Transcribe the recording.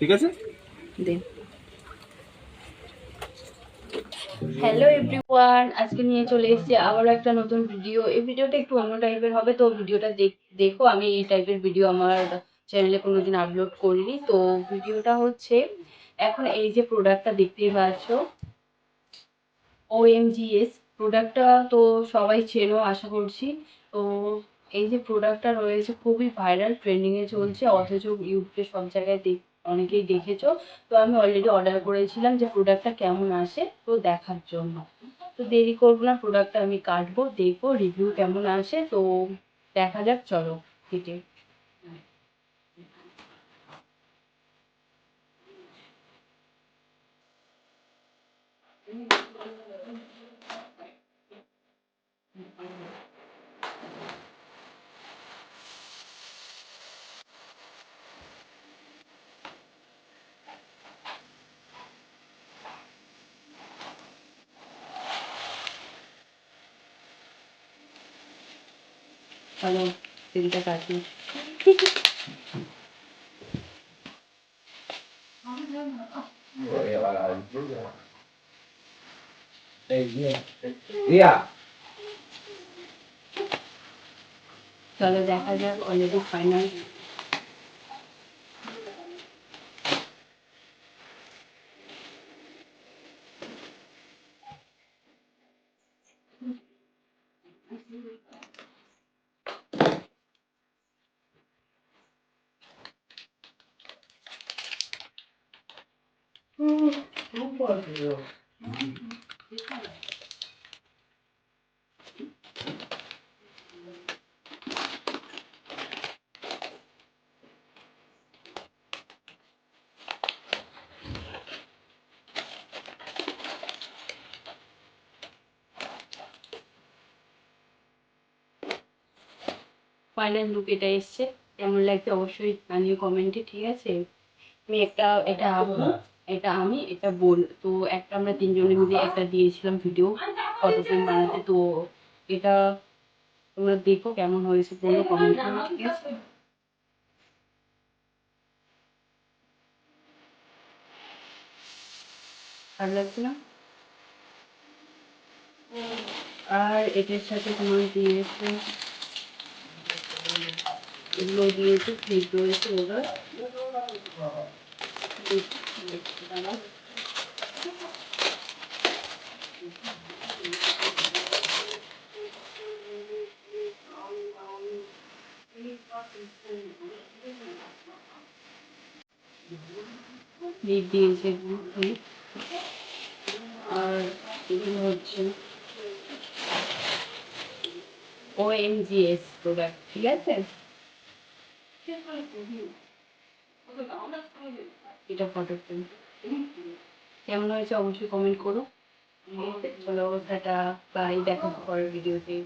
ঠিক আছে? দিন। হ্যালো এভরিওয়ান আজকে নিয়ে চলে এসেছি আবারও একটা নতুন ভিডিও এই ভিডিওটা একটু অন্য টাইপের হবে, তো ভিডিওটা দেখ- আমি এই টাইপের ভিডিও আমার চ্যানেলে কোনোদিন আপলোড করিনি। তো ভিডিওটা হচ্ছে, এখন এই যে প্রোডাক্টটা দেখতেই পাচ্ছ ওএমজিএস প্রোডাক্টটা তো সবাই চেনো, আশা করছি। তো এই যে প্রোডাক্টটা রয়েছে, খুবই ভাইরাল ট্রেন্ডিংয়ে চলছে, অথচ ইউটিউবে সব জায়গায় দেখ অনেকেই দেখেছ। তো আমি অলরেডি অর্ডার করেছিলাম যে প্রোডাক্টটা কেমন আসে, তো দেখার জন্য। তো দেরি করব না প্রোডাক্টটা আমি কাটবো, দেখব রিভিউ কেমন আসে, তো দেখা যাক, চলো, কেটে চলো তেলটা কাটি চলো দেখা যাক অলরেডি ফাইনাল ফাইনাল লুক এটা এসছে। কেমন লাগছে অবশ্যই জানিও কমেন্টে ঠিক আছে? আমি একটা, এটা আপু এটা আমি, এটা বোন। তো একটা আমরা তিনজনে মিলে একটা দিয়েছিলাম ভিডিও ফটো ফ্রেম বানাতে। তো এটা তোমরা দেখো কেমন হয়েছে, বলো কমেন্ট করো, ঠিক আছে? ভালো লাগছে না? আর এটার সাথে তোমার দিয়েছে, এগুলো দিয়েছে ফ্লিপ রয়েছে ওরা। ক্লিপ দিয়েছে আর এগুলো হচ্ছে ওএমজিএস প্রোডাক্ট ঠিক আছে? এটা ফটো ফ্রেম কেমন হয়েছে অবশ্যই কমেন্ট করো। চলো টাটা বাই দেখা পরের ভিডিওতে